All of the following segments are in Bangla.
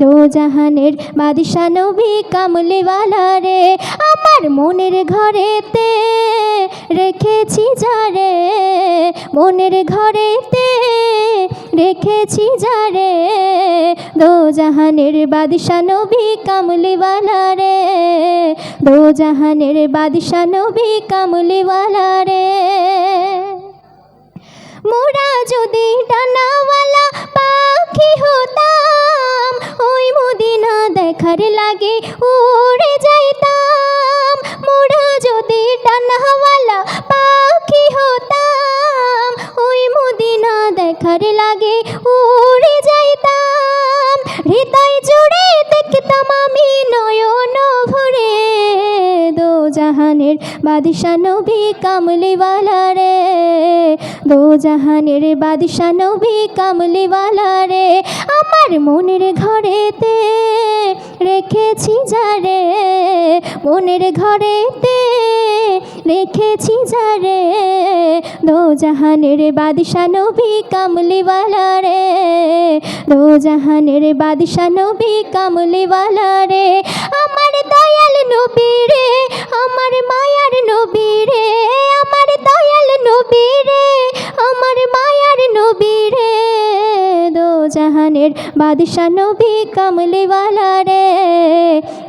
দো জাহানের কামলিওয়ালা রে, আমার মনের ঘরেতে রেখেছি যারে মনের ঘরেতে রেখেছি যারে দো জাহানের বাদশা কামলিওয়ালা রে, দো জাহানের বাদশা কামলিওয়ালা রে। মোরা যদি দেখার লাগে, উড়ে যাইতাম। মোরা যদি ডানাওয়ালা পাখি হতাম, ওই মদিনা দেখার লাগে উড়ে যাইতাম। হৃদয় জুড়ে দেখতাম আমি নয়ন ভরে দো জাহানের বাদশা নবী কামলিওয়ালা রে। দো জাহানের বাদশা নবী কামলিওয়ালা রে, আমার মনের ঘরেতে রেখেছি যারে, মনের ঘরেতে রেখেছি যারে দো জাহানের বাদশা নবী কামলিওয়ালা রে দো জাহানের বাদশা নবী কামলিওয়ালা রে, আমার দয়াল নবী রে, আমার মায়ার নবী জাহানের বাদশা নবী কামলিওয়ালা রে।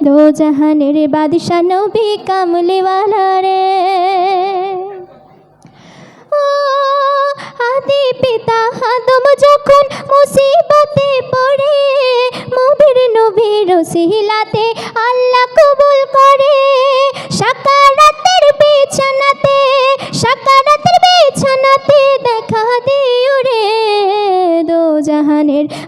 দো জাহানের বাদশা নবী কামলিওয়ালা রে। ও আদি পিতা আদম যখন মুসিবতে পড়ে মুবির নবীর সিহিলাতে আল্লাহ কবুল করে।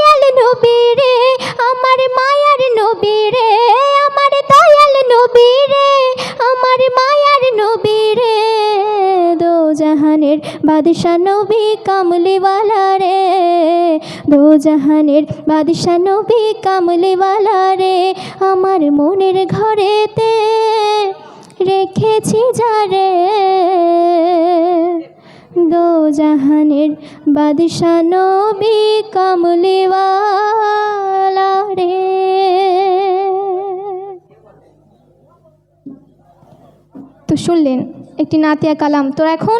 দয়াল নবী রে, আমার মায়ার নবী রে, আমার দয়াল নবী রে, আমার মায়ার নবী রে। দো জাহানের বাদশা নবী কামলিওয়ালা রে, দো জাহানের বাদশা নবী কামলিওয়ালা রে, আমার মনের ঘরেতে রেখেছি যারে জাহানের বাদশা নবী কামলিওয়ালা রে। তো শুনলেন একটি নাতিয়া কালাম তো এখন